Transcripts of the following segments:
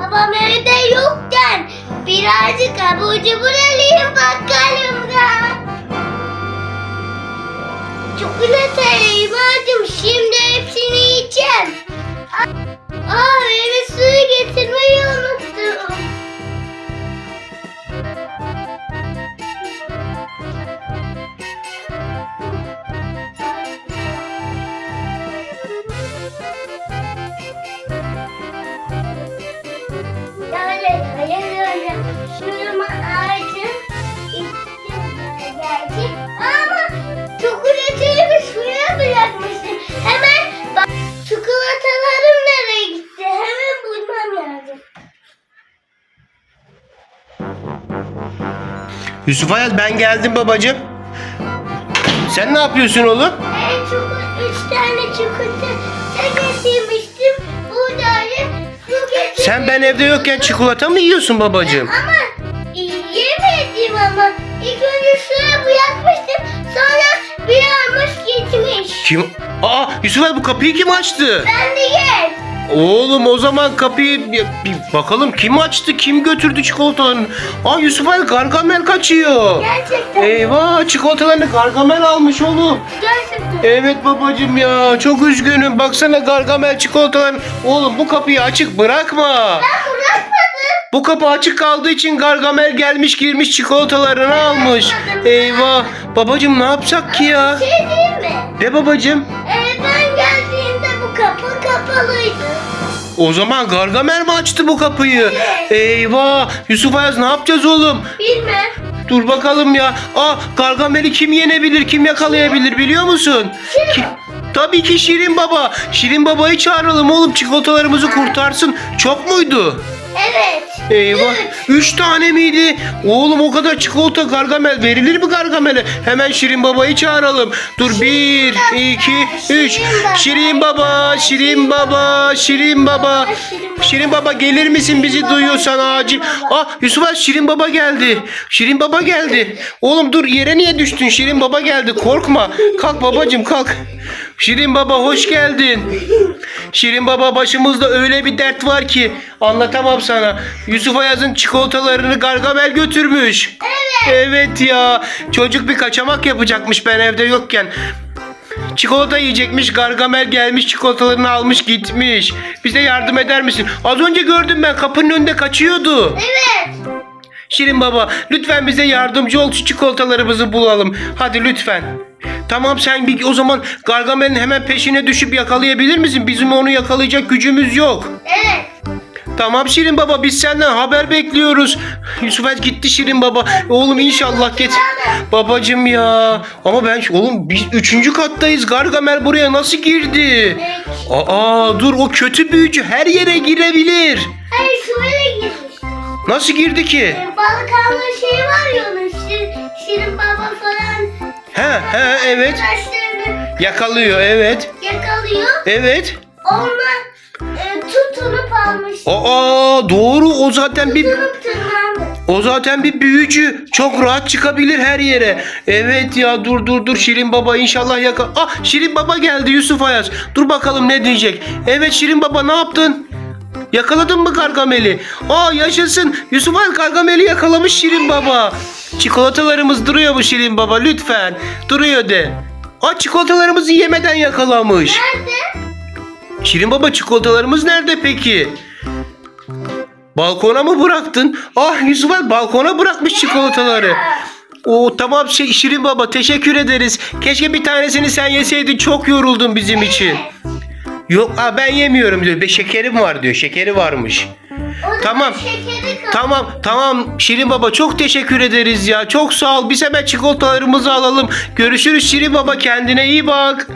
Babam evde yokken birazcık abur cubur alayım bakkalımda. Çikolata elmacım şimdi hepsini yiyeceğim. Aa meyve suyu getirmeyi unuttum. Yusuf Ayaz ben geldim babacığım. Sen ne yapıyorsun oğlum? En çok üç tane çikolata getirmiştim. Burada su getirdim. Sen ben evde yokken çikolata mı yiyorsun babacığım? Ama yemedim ama. İlk önce suya bırakmıştım. Sonra bir almış gitmiş. Kim? Aa Yusuf Ayaz bu kapıyı kim açtı? Ben de gel. Oğlum o zaman kapıyı bir, bir bakalım kim açtı kim götürdü çikolatalarını. Aa Yusuf Ali Gargamel kaçıyor. Gerçekten. Eyvah çikolatalarını Gargamel almış oğlum. Gerçekten. Evet babacım ya çok üzgünüm baksana Gargamel çikolatalarını. Oğlum bu kapıyı açık bırakma. Ben bırakmadım. Bu kapı açık kaldığı için Gargamel gelmiş girmiş çikolatalarını almış. Eyvah babacım ne yapsak ki ya? Şey diyeyim mi? De babacım. Kapalıydı. O zaman Gargamel mi açtı bu kapıyı? Eyvah Yusuf Ayaz ne yapacağız oğlum? Bilmem. Dur bakalım ya. Aa Gargamel'i kim yenebilir, kim yakalayabilir biliyor musun? Ki- Tabii ki Şirin Baba. Şirin Baba'yı çağıralım oğlum çikolatalarımızı kurtarsın. Çok muydu? Evet. Eyvah. Üç. Tane miydi? Oğlum o kadar çikolata Gargamel verilir mi Gargamel'e? Hemen Şirin Baba'yı çağıralım. Dur bir, iki, üç. Şirin Baba, Şirin Baba, Şirin Baba. Şirin Baba gelir misin bizi duyuyorsan acil. Ah Yusuf Ağa, Şirin Baba geldi. Şirin Baba geldi. Oğlum dur yere niye düştün? Şirin Baba geldi. Korkma. Kalk babacım kalk. Şirin Baba hoş geldin. Şirin Baba başımızda öyle bir dert var ki anlatamam sana. Yusuf Ayaz'ın çikolatalarını Gargamel götürmüş. Evet. Evet ya. Çocuk bir kaçamak yapacakmış ben evde yokken. Çikolata yiyecekmiş. Gargamel gelmiş çikolatalarını almış gitmiş. Bize yardım eder misin? Az önce gördüm ben kapının önünde kaçıyordu. Evet. Şirin baba lütfen bize yardımcı ol şu çikolatalarımızı bulalım. Hadi lütfen. Tamam sen bir o zaman Gargamel'in hemen peşine düşüp yakalayabilir misin? Bizim onu yakalayacak gücümüz yok. Evet. Tamam Şirin baba biz senden haber bekliyoruz. Yusuf El gitti Şirin baba. Oğlum inşallah get. Babacım ya. Ama ben oğlum biz üçüncü kattayız. Gargamel buraya nasıl girdi? Aa dur o kötü büyücü her yere girebilir. Hayır şöyle girmiş. Nasıl girdi ki? Ee, balık alma şeyi var ya onun. Şirin, Şirin baba falan. He he evet. Yakalıyor evet. yakalıyor. Evet. Onunla e, tutunup almış. Aa doğru o zaten bir Tutunup tırmandı. o zaten bir büyücü. Çok rahat çıkabilir her yere. Evet ya dur dur dur Şirin Baba inşallah yaka. Ah Şirin Baba geldi Yusuf Ayaz. Dur bakalım ne diyecek. Evet Şirin Baba ne yaptın? Yakaladın mı Gargamel'i? Aa yaşasın. Yusuf Ayaz Gargamel'i yakalamış Şirin Baba. Çikolatalarımız duruyor mu Şirin Baba lütfen? Duruyor de. Aa çikolatalarımızı yemeden yakalamış. Nerede? Şirin baba çikolatalarımız nerede peki? Balkona mı bıraktın? Ah Yusuf abi balkona bırakmış çikolataları. O tamam şey Şirin baba teşekkür ederiz. Keşke bir tanesini sen yeseydin çok yoruldun bizim için. Yok aa, ben yemiyorum diyor. Be şekerim var diyor. Şekeri varmış. Tamam. Şekeri. Tamam tamam Şirin baba çok teşekkür ederiz ya. Çok sağ ol. Biz hemen çikolatalarımızı alalım. Görüşürüz Şirin baba kendine iyi bak.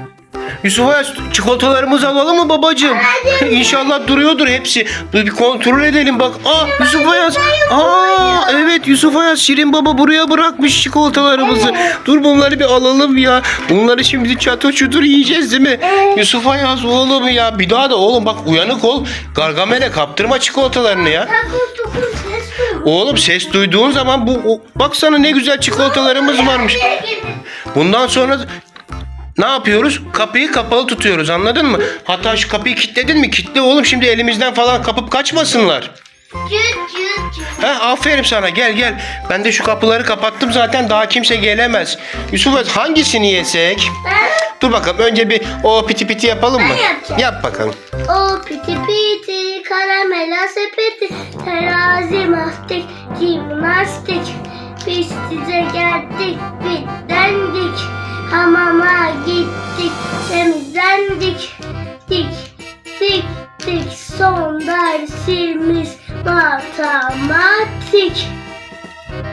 Yusuf Ayaz çikolatalarımızı alalım mı babacığım? İnşallah duruyordur hepsi. Dur bir kontrol edelim bak. Aa Yusuf Ayaz. Aa evet Yusuf Ayaz Şirin baba buraya bırakmış çikolatalarımızı. Dur bunları bir alalım ya. Bunları şimdi çatır çutur yiyeceğiz değil mi? Yusuf Ayaz oğlum ya. Bir daha da oğlum bak uyanık ol. Gargamel'e kaptırma çikolatalarını ya. Oğlum ses duyduğun zaman bu o- baksana ne güzel çikolatalarımız varmış. Bundan sonra ne yapıyoruz? Kapıyı kapalı tutuyoruz anladın mı? Hatta şu kapıyı kilitledin mi? Kitle oğlum şimdi elimizden falan kapıp kaçmasınlar. Heh, aferin sana gel gel. Ben de şu kapıları kapattım zaten daha kimse gelemez. Yusuf hangisini yesek? Ben Dur bakalım önce bir o piti piti yapalım mı? Yap bakalım. O piti piti karamela sepeti terazi mastik jimnastik biz size geldik bitlendik hamama gittik temizlendik dik dik dik son dersimiz matematik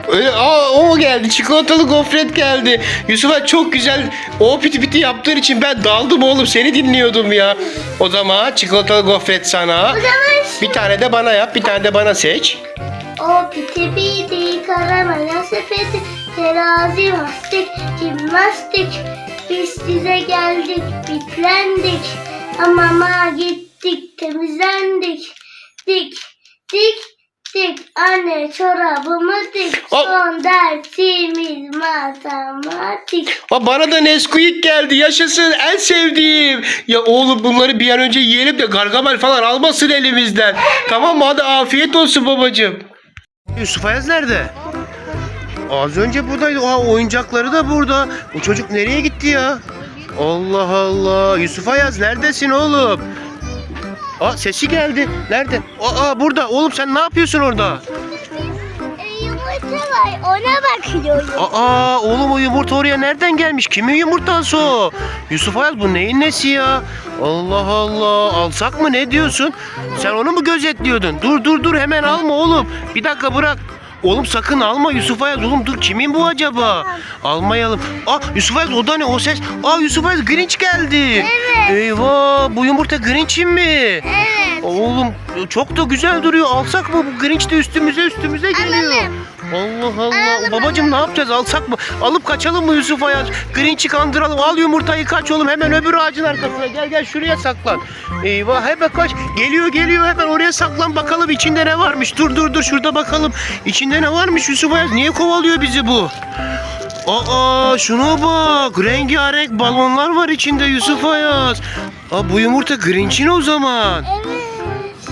Öyle, aa, o geldi. Çikolatalı gofret geldi. Yusuf'a çok güzel o piti piti yaptığın için ben daldım oğlum. Seni dinliyordum ya. O zaman çikolatalı gofret sana. o zaman Bir tane de bana yap. Bir tane de bana seç. O piti piti karamela sepeti terazi mastik jimnastik biz size geldik bitlendik hamama gittik temizlendik dik dik dik anne çorabımı dik Hop. son dersimiz matematik Aa, bana da Nesquik geldi. Yaşasın en sevdiğim. Ya oğlum bunları bir an önce yiyelim de Gargamel falan almasın elimizden. Tamam mı? Hadi afiyet olsun babacığım. Yusuf Ayaz nerede? Az önce buradaydı. Aa, oyuncakları da burada. Bu çocuk nereye gitti ya? Allah Allah. Yusuf Ayaz neredesin oğlum? Aa sesi geldi. Nerede? Aa burada. Oğlum sen ne yapıyorsun orada? E, yumurta var ona bakıyorum Aa oğlum o yumurta oraya nereden gelmiş? Kimin yumurtası o? Yusuf Ayaz bu neyin nesi ya? Allah Allah alsak mı ne diyorsun? Sen onu mu gözetliyordun? Dur dur dur hemen alma oğlum. Bir dakika bırak. Oğlum sakın alma Yusuf Ayaz oğlum dur kimin bu acaba? Almayalım. Aa Yusuf Ayaz o da ne o ses? Aa Yusuf Ayaz Grinch geldi. Evet. Eyvah bu yumurta Grinch'in mi? evet Oğlum çok da güzel duruyor. Alsak mı? Bu Grinch de üstümüze üstümüze geliyor. Alalım. Allah Allah. Alalım, Babacım ne yapacağız? Alsak mı? Alıp kaçalım mı Yusuf Ayaz? Grinch'i kandıralım. Al yumurtayı kaç oğlum. Hemen öbür ağacın arkasına. Gel gel şuraya saklan. Eyvah hemen kaç. Geliyor geliyor hemen oraya saklan bakalım içinde ne varmış. Dur dur dur şurada bakalım. İçinde ne varmış Yusuf Ayaz? Niye kovalıyor bizi bu? Aa şuna bak. Rengarenk balonlar var içinde Yusuf Ayaz. Aa, bu yumurta Grinch'in o zaman. evet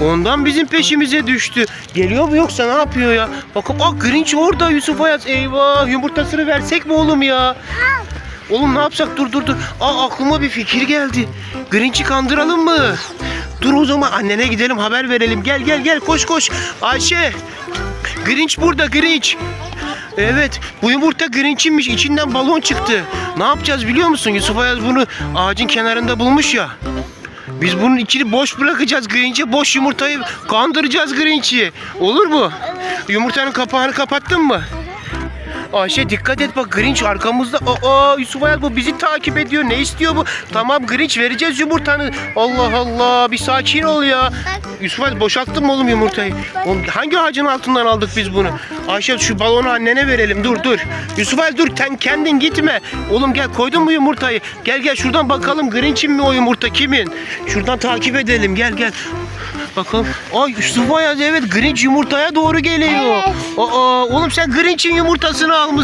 Ondan bizim peşimize düştü. Geliyor mu yoksa ne yapıyor ya? Bakın aa Grinch orada Yusuf Ayaz. Eyvah yumurtasını versek mi oğlum ya? Oğlum ne yapsak dur dur dur. Aa aklıma bir fikir geldi. Grinch'i kandıralım mı? Dur o zaman annene gidelim haber verelim. Gel gel gel koş koş. Ayşe. Grinch burada Grinch. Evet bu yumurta Grinch'inmiş içinden balon çıktı. Ne yapacağız biliyor musun? Yusuf Ayaz bunu ağacın kenarında bulmuş ya. Biz bunun içini boş bırakacağız Grinch'e. Boş yumurtayı kandıracağız Grinch'i. Olur mu? Yumurtanın kapağını kapattın mı? Ayşe dikkat et bak Grinch arkamızda. Aa Yusuf Ayaz bu bizi takip ediyor. Ne istiyor bu? Tamam Grinch vereceğiz yumurtanı. Allah Allah bir sakin ol ya. Yusuf Ayaz boşalttın mı oğlum yumurtayı? Oğlum, hangi ağacın altından aldık biz bunu? Ayşe şu balonu annene verelim. Dur dur. Yusuf Ayaz dur sen kendin gitme. Oğlum gel koydun mu yumurtayı? Gel gel şuradan bakalım Grinch'in mi o yumurta kimin? Şuradan takip edelim gel gel. Bakalım. Ay Yusuf Ayaz evet Grinch yumurtaya doğru geliyor. Aa oğlum sen Grinch'in yumurtasını almışsın.